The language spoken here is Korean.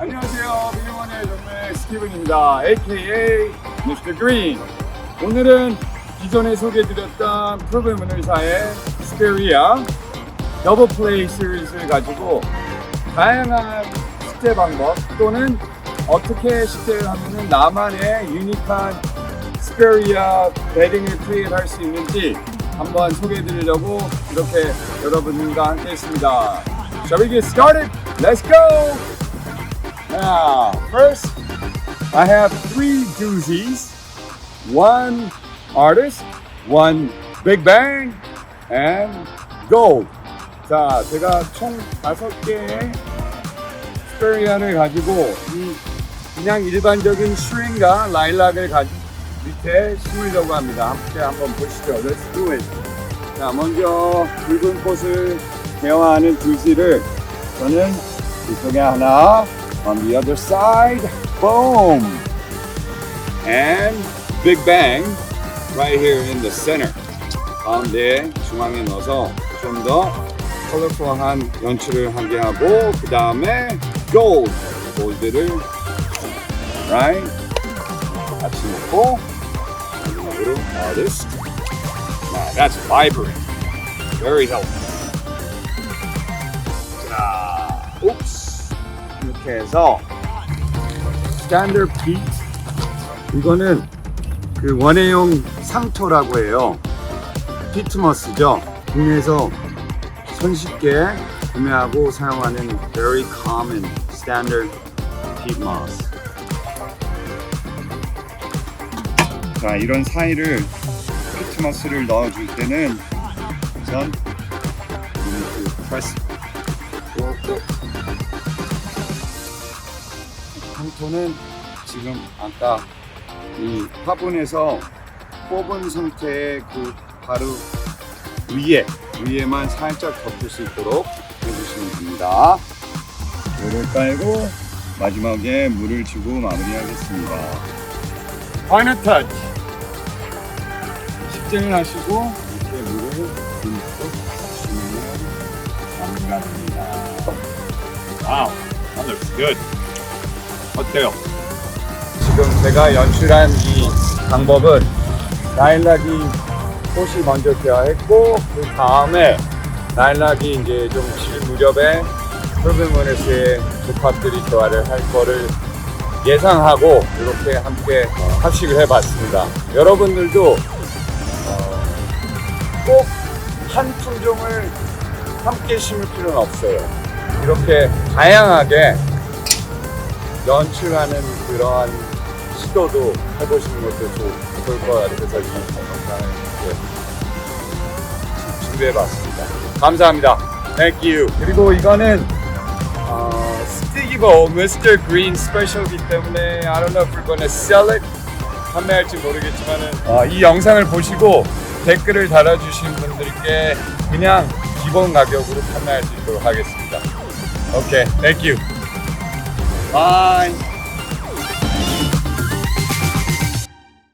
안녕하세요. 미니원의 정매 스티븐입니다. AKA Mr. Green. 오늘은 기존에 소개해드렸던 프로그램 의사의 스페리아 더블 플레이 시리즈를 가지고 다양한 식재 방법 또는 어떻게 식재를 하면 나만의 유니크한 스페리아 베딩을 크리에이트 할 수 있는지 한번 소개해 드리려고 이렇게 여러분과 함께 했습니다. Shall we get started? Let's go! Now, first, I have three doozies. One artist, one big bang, and gold. 자, 제가 총 다섯 개의 스페리아를 가지고 이 그냥 일반적인 슈링과 라일락을 가지고 밑에 심으려고 합니다. 함께 한번 보시죠. Let's do it. 자, 먼저 붉은 꽃을 개화하는 두지를 저는 이쪽에 하나, on the other side, boom, and big bang right here in the center. 가운데 중앙에 넣어서 좀 더 컬러풀한 연출을 하게 하고 그 다음에 gold, 골드를 right 같이 넣고 마지막으로 artist. Now that's vibrant, very healthy. 이렇게 해서 standard 이거는 그 원예용 상토라고 해요. 피트머스죠. 국내에서 손쉽게 구매하고 사용하는 very common standard peat moss. 자, 이런 사이를 피트머스를 넣어줄 때는 우선 이렇게 프레스 상토는 지금 아까 이 화분에서 뽑은 상태의 그 바로 위에 위에만 살짝 덮을 수 있도록 해주시면 됩니다. 물을 깔고 마지막에 물을 주고 마무리하겠습니다. 파이널 터치. 식재를 하시고 이렇게 물을 주시면 마무리가 됩니다. Wow, that looks good. 어때요? 지금 제가 연출한 이 방법은 라일락이 꽃이 먼저 개화했고 그 다음에 라일락이 이제 좀 질 무렵에 프로그머네스의 조합들이 개화를 할 거를 예상하고 이렇게 함께 합식을 해봤습니다. 여러분들도 어, 꼭한 품종을 함께 심을 필요는 없어요. 이렇게 다양하게 연출하는 그러한 시도도 해보시는 것도 좋- 좋을 것 같아서 이 영상을 이렇게 준비해봤습니다. 감사합니다. Thank you. 그리고 이거는 어, 스티기보 Mr. Green 스페셜이기 때문에 I don't know if we're gonna sell it 판매할지 모르겠지만은 어, 이 영상을 보시고 댓글을 달아주신 분들께 그냥 기본 가격으로 판매할 수 있도록 하겠습니다. 오케이, okay, thank you. 拜。